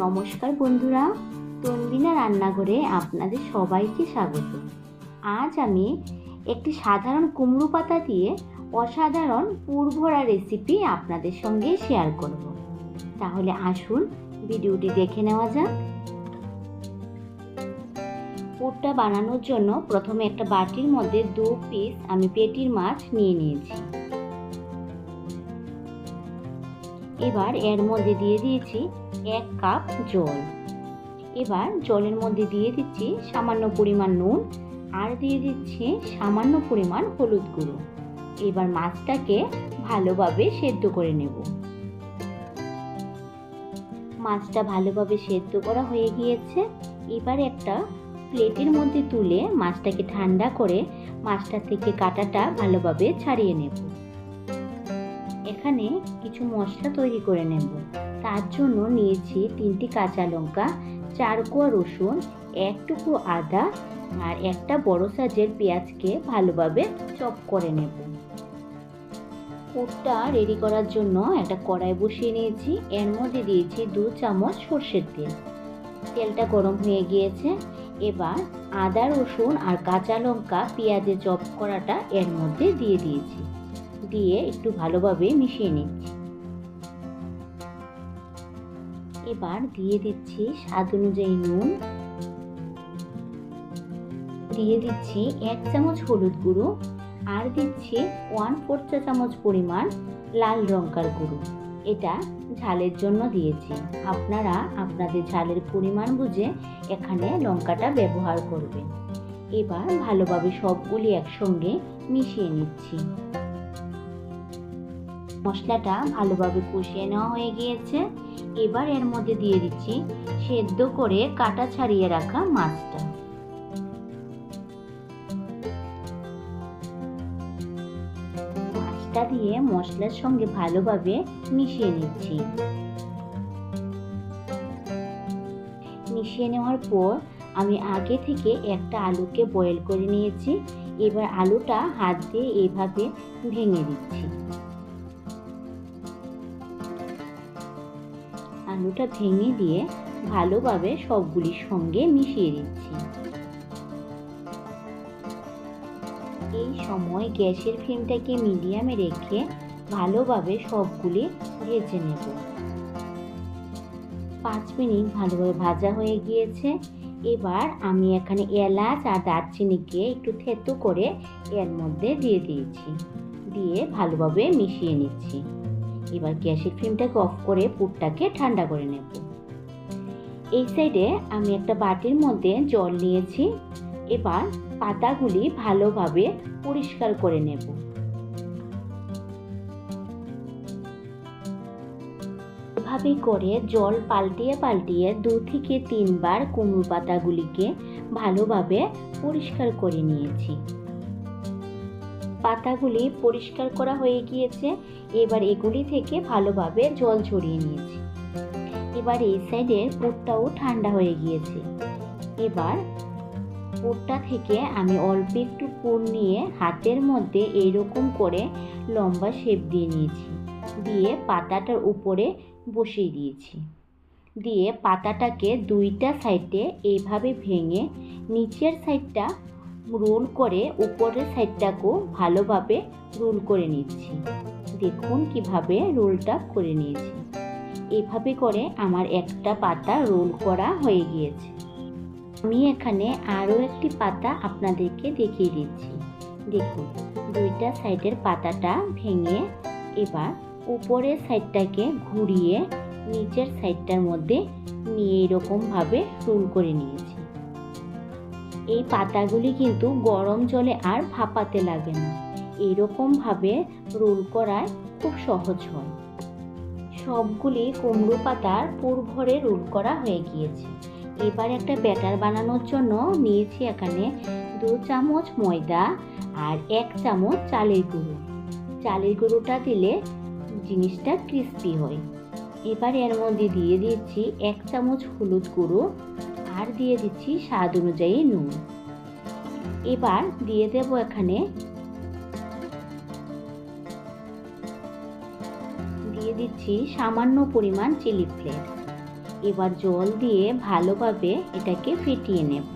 নমস্কার বন্ধুরা, তনবিনা রান্নাঘরে আপনাদের সবাইকে স্বাগত। আজ আমি একটি সাধারণ কুমড়ো পাতা দিয়ে অসাধারণ পুরভরা রেসিপি আপনাদের সঙ্গে শেয়ার করব। তাহলে আসুন ভিডিওটি দেখে নেওয়া যাক। পুরটা বানানোর জন্য প্রথমে একটা বাটির মধ্যে দু পিস আমি পেটির মাছ নিয়ে নিয়েছি। এবার এর মধ্যে দিয়ে দিয়েছি এক কাপ জল। এবার জলের মধ্যে দিয়ে দিচ্ছি সামান্য পরিমাণ নুন আর দিয়ে দিচ্ছি সামান্য পরিমাণ হলুদ গুঁড়ো। এবার মাছটাকে ভালোভাবে সেদ্ধ করে নেব। মাছটা ভালোভাবে সেদ্ধ করা হয়ে গিয়েছে। এবার একটা প্লেটের মধ্যে তুলে মাছটাকে ঠান্ডা করে মাছটা থেকে কাঁটাটা ভালোভাবে ছাড়িয়ে নেব। এখানে কিছু মশলা তৈরি করে নেব। তার জন্য নিয়েছি তিনটি কাঁচা লঙ্কা, চার কোয়া রসুন, এক টুকু আদা আর একটা বড় সাইজের পেঁয়াজকে ভালোভাবে চপ করে নেব। পুরটা রেডি করার জন্য একটা কড়াই বসিয়ে নিয়েছি। এর মধ্যে দিয়েছি দু চামচ সর্ষের তেল। তেলটা গরম হয়ে গিয়েছে। এবার আদা, রসুন আর কাঁচা লঙ্কা পেঁয়াজে চপ করাটা এর মধ্যে দিয়ে দিয়েছি। দিয়ে একটু ভালোভাবে মিশিয়ে নিচ্ছি। এবার দিয়ে দিচ্ছি স্বাদ অনুযায়ী নুন। দিয়ে দিচ্ছি এক চামচ হলুদ গুঁড়ো আর দিচ্ছি ওয়ান ফোর চা চামচ পরিমাণ লাল লঙ্কার গুঁড়ো। এটা ঝালের জন্য দিয়েছি। আপনারা আপনাদের ঝালের পরিমাণ বুঝে এখানে লঙ্কাটা ব্যবহার করবেন। এবার ভালোভাবে সবগুলি একসঙ্গে মিশিয়ে নিচ্ছি। মশলাটা ভালোভাবে কষিয়ে নেওয়া হয়ে গিয়েছে। এবার এর মধ্যে দিয়ে দিচ্ছি সেদ্ধ করে কাটা ছাড়িয়ে রাখা মাছটা। মাছটা দিয়ে মশলার সঙ্গে ভালোভাবে মিশিয়ে নিচ্ছি। মিশিয়ে নেওয়ার পর আমি আগে থেকে একটা আলুকে বয়েল করে নিয়েছি। এবার আলুটা হাত দিয়ে এইভাবে ভেঙে দিচ্ছি। আলুটা ভেঙে দিয়ে ভালোভাবে সবগুলির সঙ্গে মিশিয়ে দিচ্ছি এই সময় গ্যাসের ফ্লেমটাকে মিডিয়ামে রেখে ভালোভাবে সবগুলি ভেজে নেব। পাঁচ মিনিট ভালোভাবে ভাজা হয়ে গিয়েছে। এবার আমি এখানে এলাচ আর দারচিনিকে একটু থেতো করে এর মধ্যে দিয়ে দিয়েছি। দিয়ে ভালোভাবে মিশিয়ে নিচ্ছি। এবার গ্যাসের ফ্লেমটাকে অফ করে পুরটাকে ঠান্ডা করে নেব। এই সাইডে আমি একটা বাটির মধ্যে জল নিয়েছি, এবার পাতাগুলি ভালোভাবে পরিষ্কার করে নেব। এভাবে করে জল পাল্টিয়ে পাল্টিয়ে দু থেকে তিনবার কুমড়ো পাতাগুলিকে ভালোভাবে পরিষ্কার করে নিয়েছি। পাতাগুলি পরিষ্কার করা হয়ে গিয়েছে। এবার এগুলি থেকে ভালোভাবে জল ছড়িয়ে নিয়েছি। এবার এই সাইডের পুরটাও ঠান্ডা হয়ে গিয়েছে। এবার পুরটা থেকে আমি অল্প একটু পুর নিয়ে হাতের মধ্যে এইরকম করে লম্বা শেপ দিয়ে নিয়েছি। দিয়ে পাতাটার উপরে বসিয়ে দিয়েছি। দিয়ে পাতাটাকে দুইটা সাইডে এইভাবে ভেঙে নিচের সাইডটা রোল করে উপরের সাইডটাকেও ভালোভাবে রোল করে নিচ্ছি। দেখুন কীভাবে রোলটা করে নিয়েছি। এভাবে করে আমার একটা পাতা রোল করা হয়ে গিয়েছে। আমি এখানে আরও একটি পাতা আপনাদেরকে দেখিয়ে দিচ্ছি। দেখুন, দুইটা সাইডের পাতাটা ভেঙে এবার উপরের সাইডটাকে ঘুরিয়ে নিচের সাইডটার মধ্যে নিয়ে এরকমভাবে রোল করে নিয়েছি। এই পাতাগুলি কিন্তু গরম জলে আর ভাপাতে লাগে না। এরকমভাবে রোল করায় খুব সহজ হয়। সবগুলি কুমড়ো পাতার পুর ভরে রোল করা হয়ে গিয়েছে। এবার একটা ব্যাটার বানানোর জন্য নিয়েছি এখানে দু চামচ ময়দা আর এক চামচ চালের গুঁড়ো। চালের গুঁড়োটা দিলে জিনিসটা ক্রিস্পি হয়। এবার এর মধ্যে দিয়ে দিচ্ছি এক চামচ হলুদ গুঁড়ো আর দিয়ে দিচ্ছি স্বাদ অনুযায়ী নুন। এবার দিয়ে দেব এখানে দিয়ে দিচ্ছি সামান্য পরিমাণ চিলি ফ্লেক্স। এবার জল দিয়ে ভালোভাবে এটাকে ফেটিয়ে নেব।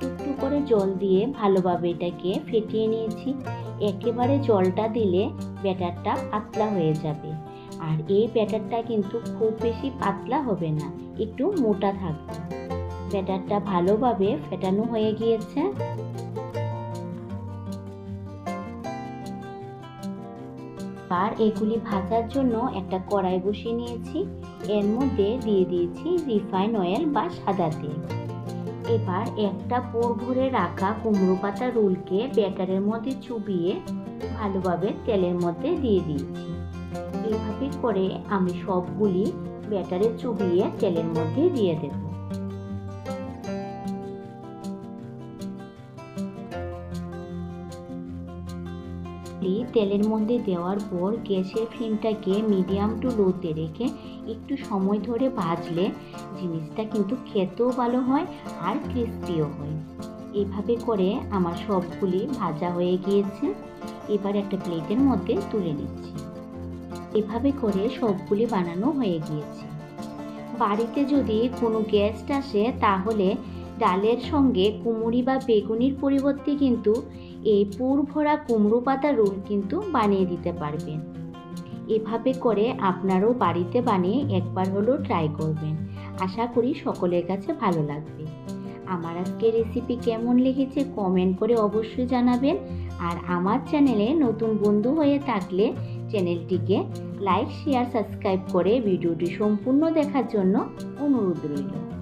একটু করে জল দিয়ে ভালোভাবে এটাকে ফেটিয়ে নিয়েছি। একেবারে জলটা দিলে ব্যাটারটা পাতলা হয়ে যাবে। আর এই ব্যাটারটা কিন্তু খুব বেশি পাতলা হবে না, একটু মোটা থাকবে। ব্যাটারটা ভালোভাবে ফেটানো হয়ে গিয়েছে। আর এগুলি ভাজার জন্য একটা কড়াই বসিয়ে নিয়েছি। এর মধ্যে দিয়ে দিয়েছি রিফাইন অয়েল বা সাদা তেল। এবার একটা পোর ভরে রাখা কুমড়ো পাতা রোলকে ব্যাটারের মধ্যে চুবিয়ে ভালোভাবে তেলের মধ্যে দিয়ে দিয়েছি। এভাবে করে আমি সবগুলি ব্যাটারে চুবিয়ে তেলের মধ্যে দিয়ে দেব। তেলের মধ্যে দেওয়ার পর গ্যাসের ফ্লেমটাকে মিডিয়াম টু লোতে রেখে একটু সময় ধরে ভাজলে জিনিসটা কিন্তু খেতেও ভালো হয় আর ক্রিস্পিও হয়। এইভাবে করে আমার সবগুলি ভাজা হয়ে গিয়েছে। এবার একটা প্লেটের মধ্যে তুলে নিচ্ছি। এভাবে করে সবগুলি বানানো হয়ে গিয়েছে। বাড়িতে যদি কোনো গেস্ট আসে তাহলে ডালের সঙ্গে কুমড়ি বা বেগুনির পরিবর্তে কিন্তু এই পুর ভরা কুমড়ো পাতা রোল কিন্তু বানিয়ে দিতে পারবেন। এভাবে করে আপনারও বাড়িতে বানিয়ে একবার হলেও ট্রাই করবেন। আশা করি সকলের কাছে ভালো লাগবে। আমার আজকে রেসিপি কেমন লেগেছে কমেন্ট করে অবশ্যই জানাবেন। আর আমার চ্যানেলে নতুন বন্ধু হয়ে থাকলে চ্যানেলটিকে লাইক শেয়ার সাবস্ক্রাইব করে ভিডিওটি সম্পূর্ণ দেখার জন্য অনুরোধ রইল।